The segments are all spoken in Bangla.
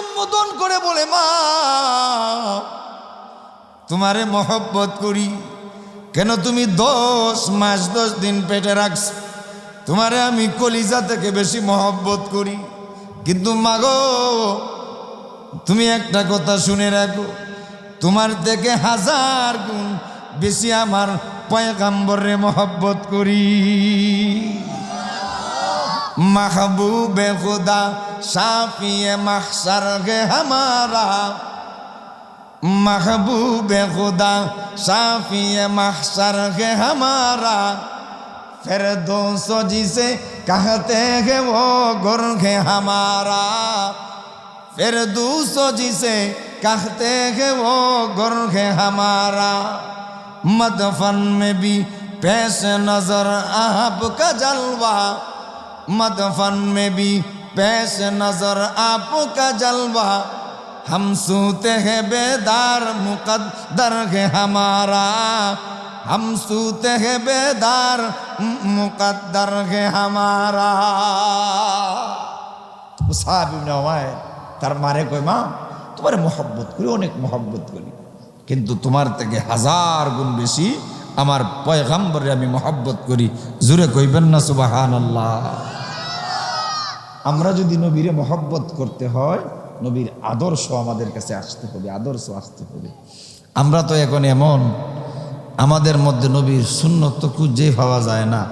সম্বোধন করে বলে, মা, তোমারে মহব্বত করি। কেন তুমি দশ মাস, দশ দিন পেটে রাখছ? তোমারে আমি কলিজা থেকে বেশি মহব্বত করি। কিন্তু মাগো, তুমি একটা কথা শুনে রাখো। তোমার থেকে হাজার গুণ বেশি আমার পয়গাম্বরে মহব্বত করি। صافی محسر ہے ہمارا محبوب خدا صافی محسر ہے ہمارا۔ پھر دو سو جسے کہتے ہیں وہ گر ہے ہمارا۔ پھر دوسو جسے کہتے ہیں وہ گر ہے ہمارا۔ مدفن میں بھی پیش نظر آپ کا جلوہ۔ مدفن میں بھی پیش نظر آپ کا جلوہ ہم سوتے ہیں بیدار مقدر হামারা। ہمارا ہم হে ہیں بیدار مقدر ہے ہمارا মুসাহাব ইবনে ওমায়ের তার মারে কই মা, তোমার মহব্বত করি, অনেক মহব্বত করি। কিন্তু তোমার থেকে হাজার গুণ বেশি আমার পয়গাম্বরে আমি মহব্বত করি। জুড়ে কইবেন না সুবাহান আল্লাহ আমরা যদি নবীরে মহব্বত করতে হয়, নবীর আদর্শ আমাদের কাছে আসতে হবে, আদর্শ আসতে হবে। আমরা তো এখন এমন, আমাদের মধ্যে নবীর সুন্নত তো খুঁজেই পাওয়া যায় না,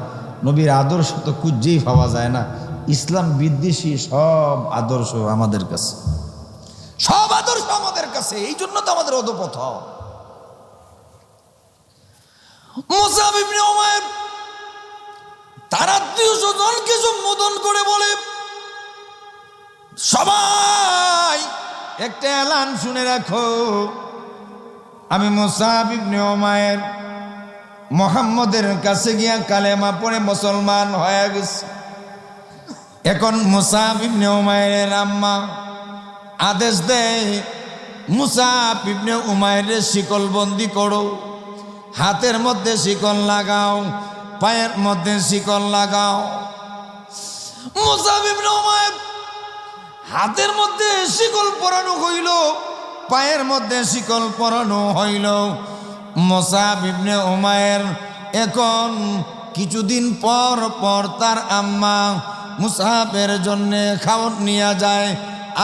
নবীর আদর্শ তো খুঁজেই পাওয়া যায় না। ইসলাম বিদ্বেষী সব আদর্শ আমাদের কাছে। সব আদর্শ আমাদের কাছে, এই জন্য তো আমাদের অধপথ তার আত্মীয় সম্বোধন করে বলে সবাই, একটা এলান শুনে রাখো। আমি মোসাব ইবনে ওমায়ের মোহাম্মদের কাছে গিয়া কালেমা পড়ে মুসলমান হয়ে গেছে। এখন মুসাব ইবনে উমায়ের আম্মা আদেশ দেয়, মুসাব ইবনে উমায়ের শিকল বন্দি করো। হাতের মধ্যে শিকল লাগাও, পায়ের মধ্যে শিকল লাগাও। মুসাব ইবনে উমায়ের হাতের মধ্যে শিকল পরানো হইল, পায়ের মধ্যে শিকল পরানো হইল। মোসাব ইবনে উমায়ের এখন কিছুদিন পর পর তার আম্মা মুসাফের জন্য খাওয়ার নিয়ে যায়।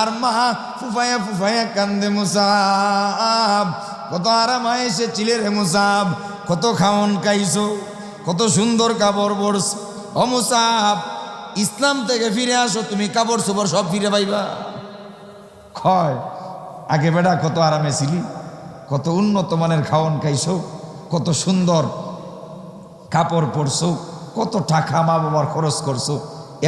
আর মা ফুফায়া ফুফায়া কান্দে মুসাব কত আরাম এসে চিলে রে মুসাব কত খাওন খাইছো, কত সুন্দর কাপড় পরছ। ও মুসাব ইসলাম থেকে ফিরে আসো, তুমি কাপড় চোপড় সব ফিরে পাইবা। ক্ষয় আগে বেড়া কত আরামে ছিলি, কত উন্নত মানের খাওয়ান খাইছো, কত সুন্দর কাপড় পরছো, কত টাকা মা বাবার খরচ করছ,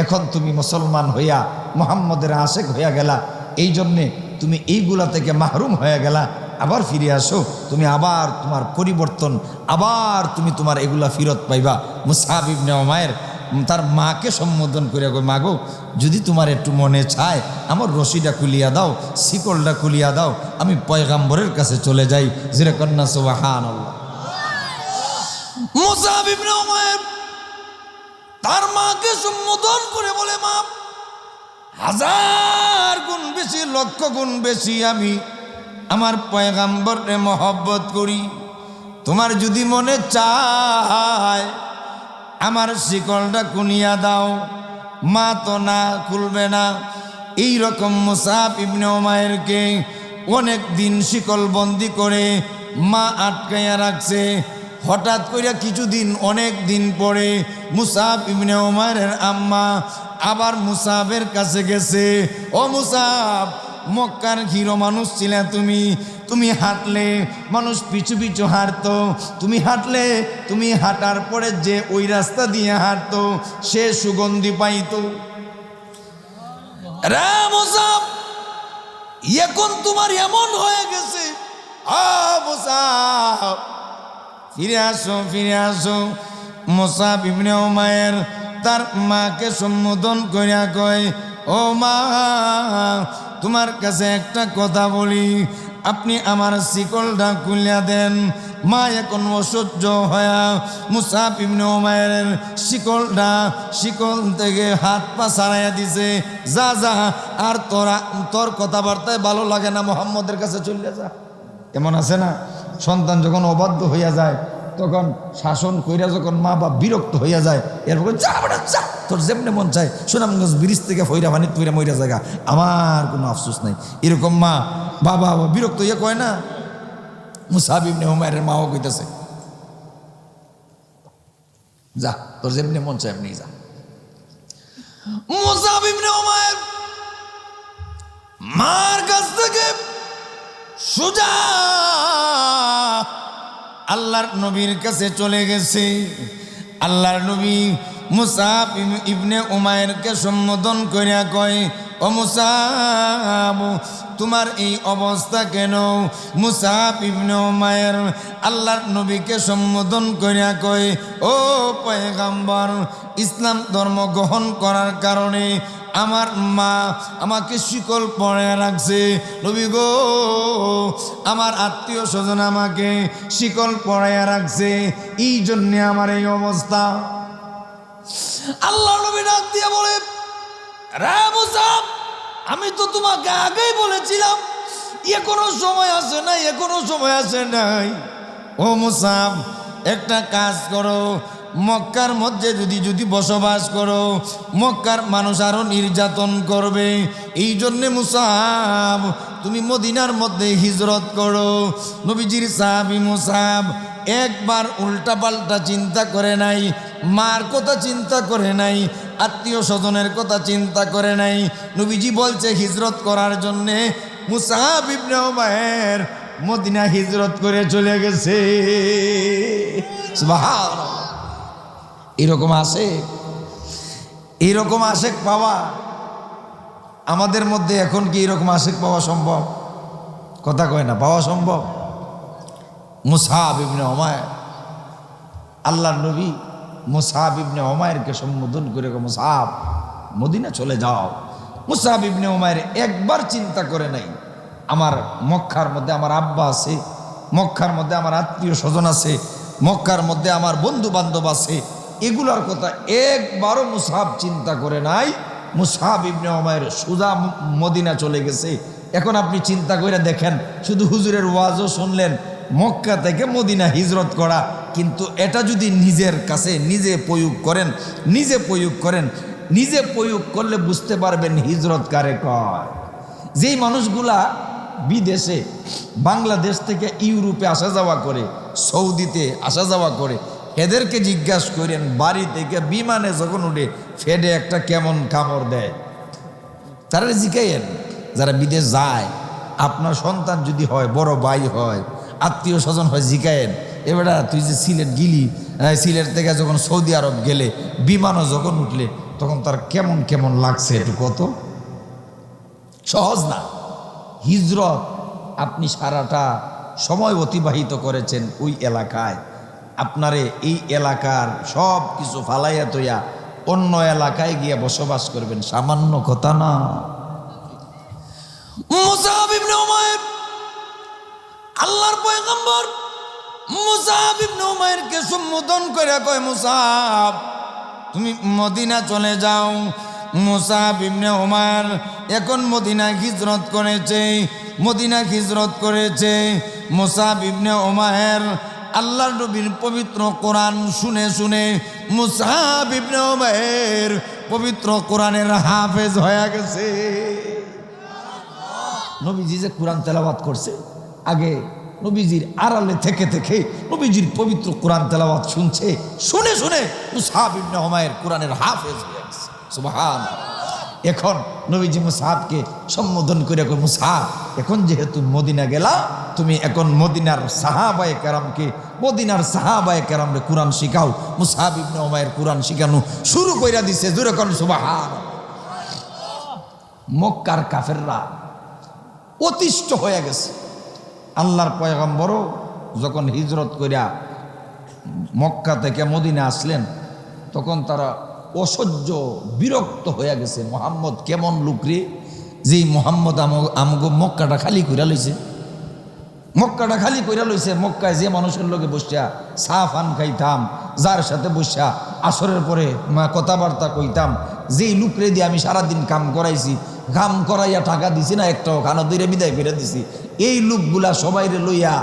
এখন তুমি মুসলমান হইয়া, মোহাম্মদের আশেক হইয়া গেলা, এই জন্যে তুমি এইগুলা থেকে মাহরুম হয়ে গেলা, আবার ফিরে আসো, তুমি আবার তোমার পরিবর্তন, আবার তুমি তোমার এগুলা ফিরত পাইবা। মুসাহাব ইবনে মায়ের তার মাকে সম্বোধন করিয়া গো মাগো, যদি তোমার একটু মনে চায়, আমার রশিটা খুলিয়া দাও, শিকলটা খুলিয়া দাও, আমি পয়গাম্বরের কাছে চলে যাই। জিরে কন্যা উমায়ের তার মাকে সম্বোধন করে বলে, মা, হাজার গুণ বেশি, লক্ষ গুণ বেশি আমি আমার পয়গাম্বরে মহব্বত করি। তোমার যদি মনে চায় আমার শিকলটা কুনিয়া দাও। মা তো না খুলবে না। এই রকম মুসাফ ইবনে ওমায়েরকে অনেক দিন শিকল বন্দি করে মা আটকাইয়া রাখছে। হঠাৎ করে কিছুদিন, অনেক দিন পরে মুসাফ ইবনে ওমায়ের আম্মা আবার মুসাফের কাছে গেছে। ও মুসাফ মক্কার হিরো মানুষ ছিলে তুমি। তুমি হাঁটলে মানুষ পিছু পিছু হাঁটতো। তুমি হাঁটলে, তুমি হাঁটার পরে যে ওই রাস্তা দিয়ে হাঁটতো, সে সুগন্ধি পাইতো। রে মুসাফ এখন তোমার এমন হয়ে গেছে। ফিরে আসো ফিরে আসো। মোসাব ইবনে মায়ের তার মাকে সম্বোধন করিয়া কয় ও মা, তোমার কাছে একটা কথা বলি। আপনি আমার শিকলটা খুলিয়া দেন। মা এখন অসহ্য হয়া মুসাফ ইবনে ওমায়ের শিকলটা শিকল থেকে হাত পা ছাড়াইয়া দিছে। যা যা, আর তোরা তোর কথাবার্তায় ভালো লাগে না, মোহাম্মদের কাছে চলে যা। এমন আছে না? সন্তান যখন অবাধ্য হইয়া যায়, তখন শাসন কইরা যখন মা বাপ বিরক্ত হইয়া যায়, এরপর যা বেটা, যা। তোর যেমনি মন চায়, সুনামগঞ্জ ব্রিজ থেকে ফইরা পানি তুইরা মইরা জায়গা। আমার কোনো আফসোস নাই। এরকম মা, বাবা বিরক্ত ইয়ে কয় না, মুসাহিব নে হুমায়ের মাও কইতেছে, যা, তোর যেমনি মন চায় এমনি যা। মুসাহিব নে হুমায়ের মার কাছ থেকে সোজা আল্লাহর নবীর কাছে চলে গেছে। আল্লাহর নবী মুসাফ ইবনে উমায়েরকে সম্বোধন করিয়া কয়, ও মুসাব, তোমার এই অবস্থা কেন? মুসাফ ইবনে উমায়ের আল্লাহর নবীকে সম্বোধন করিয়া কয়, ও পয়গাম্বর, ইসলাম ধর্ম গ্রহণ করার কারণে আমার মা আমাকে শিকল পরে রাখছে। নবী গো, আমার আত্মীয় স্বজন আমাকে শিকল পরাইয়া রাখছে। এই জন্যে আমার এই অবস্থা। আল্লাহ নবী ডাক দিয়ে বলে আমি তো তোমাকে আগেই বলেছিলাম এখনও সময় আছে না এখনও সময় আছে নাই। ও মুসাব একটা কাজ করো, মক্কার মধ্যে যদি যদি বসবাস করো, মক্কার মানুষ আরও নির্যাতন করবে। এই জন্যে মুসাব তুমি মদিনার মধ্যে হিজরত করো। নবীজির সাহাবি মুসাব একবার উল্টা পাল্টা চিন্তা করে নাই মার কথা চিন্তা করে নাই, আত্মীয় স্বজনের কথা চিন্তা করে নাই। নবীজি বলছে, হিজরত করার জন্যে মুসাহাব মদিনা হিজরত করে চলে গেছে। এরকম আসে এরকম আশেক পাওয়া আমাদের মধ্যে এখন কি এরকম আশেক পাওয়া সম্ভব? কথা কয় না, পাওয়া সম্ভব? মুসাহাব আল্লাহর নবী। মুসাহাব ইবনে ওমায়েরকে সম্বোধন করে মুসাহাব, মদিনা চলে যাও। মুসাহাব ইবনে ওমায়ের একবার চিন্তা করে নাই। আমার মক্কার মধ্যে আমার আব্বা আছে, মক্কার মধ্যে আমার আত্মীয় স্বজন আছে, মক্কার মধ্যে আমার বন্ধু বান্ধব আছে। এগুলার কথা একবারও মুসাহাব চিন্তা করে নাই। মুসাহাব ইবনে ওমায়ের সুজা মদিনা চলে গেছে। এখন আপনি চিন্তা করে দেখেন, শুধু হুজুরের ওয়াজও শুনলেন মক্কা থেকে মদিনা হিজরত করা। কিন্তু এটা যদি নিজের কাছে নিজে প্রয়োগ করেন, নিজে প্রয়োগ করেন, নিজে প্রয়োগ করলে বুঝতে পারবেন হিজরত কারে কয়। যেই মানুষগুলা বিদেশে, বাংলাদেশ থেকে ইউরোপে আসা যাওয়া করে, সৌদিতে আসা যাওয়া করে এদেরকে জিজ্ঞাসা করেন, বাড়ি থেকে বিমানে যখন উঠে ফেডে একটা কেমন কামড় দেয়? তারা জিকাইয়েন যারা বিদেশ যায়, আপনার সন্তান যদি হয়, বড় ভাই হয় আত্মীয় স্বজন হয় জিকায়েন এবারে তুই যে সিলেট গিলি সিলেট থেকে যখন সৌদি আরব গেলে, বিমানও যখন উঠলে, তখন তার কেমন কেমন লাগছে একটু কত? সহজ না। হিজরত আপনি সারাটা সময় অতিবাহিত করেছেন ওই এলাকায়। আপনারে এই এলাকার সব কিছু ফালাইয়া তৈয়া অন্য এলাকায় গিয়ে বসবাস করবেন, সামান্য কথা না। মুসাহাব আল্লাহর পয়গম্বর মুসাহাব ইবনে উমায়েরকে সম্বোধন করে কয় মুসাহাব তুমি মদিনা চলে যাও। মুসাহাব ইবনে উমার এখন মদিনা হিজরত করেছে, মদিনা হিজরত করেছে। মুসাহাব ইবনে উমায়ের আল্লাহর নবীর পবিত্র কোরআন শুনে শুনে মুসাহাব ইবনে উমায়ের পবিত্র কোরআনের হাফেজ হয়ে গেছে। নবীজি যে কোরআন তেলাওয়াত করছে আগে নবীজির আড়ালে থেকে থেকে নবীজির পবিত্র কোরআন তেলাওয়াত শুনছে, শুনে শুনে মুসাহাব ইবনে হুমায়ের কোরআনের হাফেজ হয়ে গেছে। সুবহান এখন নবীজি মুসাহাবকে সম্বোধন করে কই মুসাহাব, এখন যেহেতু মদিনা গেলা, তুমি এখন মদিনার সাহাবায়ে কেরামকে, মদিনার সাহাবায়ে কেরামরে কোরআন শিখাও। মুসাহাব ইবনে হুমায়ের কোরআন শিখানো শুরু কইরা দিছে, জোরে কোন সুবহান মক্কার কাফেররা অতিষ্ঠ হয়ে গেছে। আল্লাহর পয়গম্বরও যখন হিজরত করিয়া মক্কা থেকে মদিনা আসলেন, তখন তারা অসহ্য বিরক্ত হয়ে গেছে, মোহাম্মদ, কেমন লুকরে যেই মোহাম্মদ আমগো মক্কাটা খালি কইরা লইছে। মক্কাটা খালি কইরা লইছে, মক্কায় যে মানুষের লোকে বসিয়া চা ফান খাইতাম, যার সাথে বসিয়া আসরের পরে কথাবার্তা কইতাম, যেই লুকরে দিয়ে আমি সারাদিন কাম করাইছি কাম করাইয়া টাকা দিছি না, একটাও খানা দইরে বিদায় ফিরে দিছি। এই লোকগুলা সবাইরে লইয়া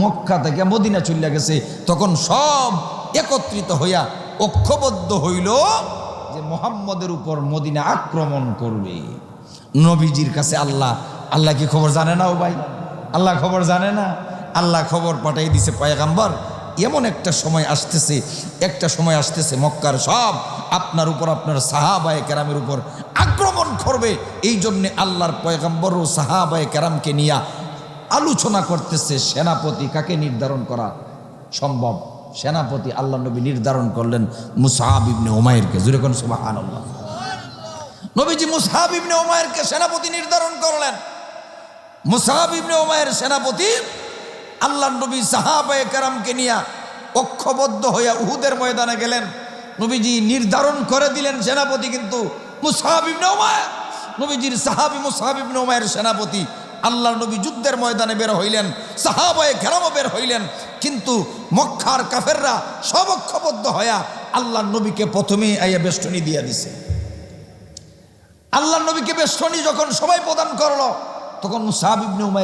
মক্কা থেকে মদিনা চলিয়া গেছে। তখন সব একত্রিত হইয়া ঐক্যবদ্ধ হইল যে মোহাম্মদের উপর মদিনা আক্রমণ করবে। নবীজির কাছে আল্লাহ আল্লাহ কি খবর জানে না ও ভাই? আল্লাহ খবর জানে না? আল্লাহ খবর পাঠাই দিছে পয়গাম্বর। এমন একটা সময় আসতেছে, একটা সময় আসতেছে মক্কার সব আপনার উপর, আপনার সাহাবায়ে কেরামের উপর আক্রমণ করবে। এই জন্যে আল্লাহর পয়গাম্বর ও সাহাবায়ে কেরামকে নিয়ে আলোচনা করতেছে, সেনাপতি কাকে নির্ধারণ করা সম্ভব? সেনাপতি আল্লাহ নবী নির্ধারণ করলেন মুসাহাব ইবনে ওমায়েরকে জুড়ে কোন সুবাহান আল্লাহ নবীজি মুসাহাব ইবনে ওমায়েরকে সেনাপতি নির্ধারণ করলেন। মুসাহাব ইবনে ওমায়ের সেনাপতি আল্লাহ নবী সাহাবায়ে কেরামকে নিয়ে ঐক্যবদ্ধ হইয়া উহুদের ময়দানে গেলেন। নবীজি নির্ধারণ করে দিলেন সেনাপতি কিন্তু নবীজির সাহাবি মুসাহাব ইবনে ওমায়ের সেনাপতি। আল্লাহ নবী যুদ্ধের ময়দানে বের হইলেন, সাহাবায়ে কেরামও বের হইলেন। কিন্তু মক্কার কাফেররা সব ঐক্যবদ্ধ হইয়া আল্লাহ নবীকে প্রথমেই আইয়া বেষ্টনী দিয়া দিছে। আল্লাহ নবীকে বেষ্টনী যখন সবাই প্রদান করল, তখন মুসাহাব ইবনে উমাইর